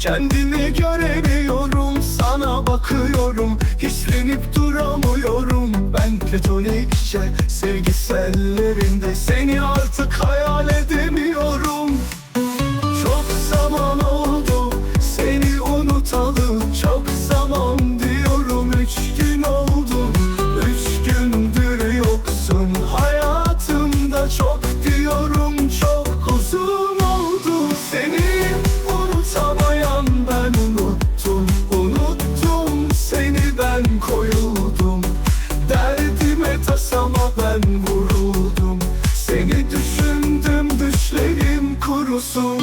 Kendimi göremiyorum sana bakıyorum. Hislenip duramıyorum. Ben platonikçe Sevgisellerinde seni artık kurusun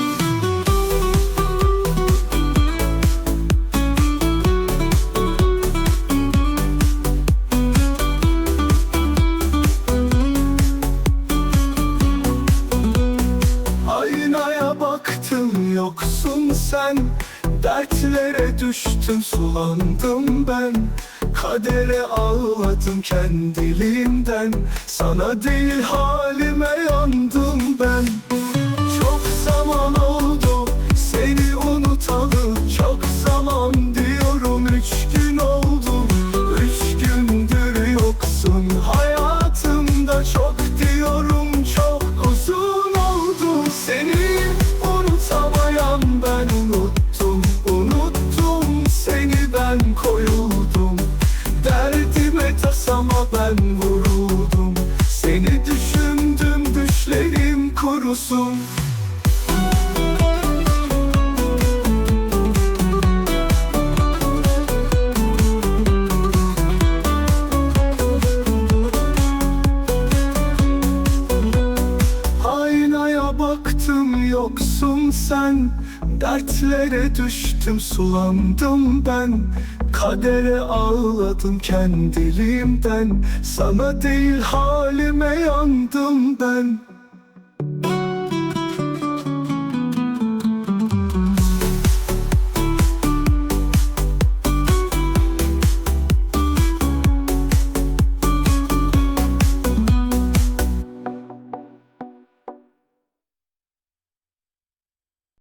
Aynaya baktım yoksun sen. Dertlere düştüm sulandım ben. Kadere ağladım kendiliğimden Sana değil halime yandım ben kurusun Aynaya baktım yoksun sen. Dertlere düştüm sulandım ben. Kadere ağladım kendiliğimden. Sana değil halime yandım ben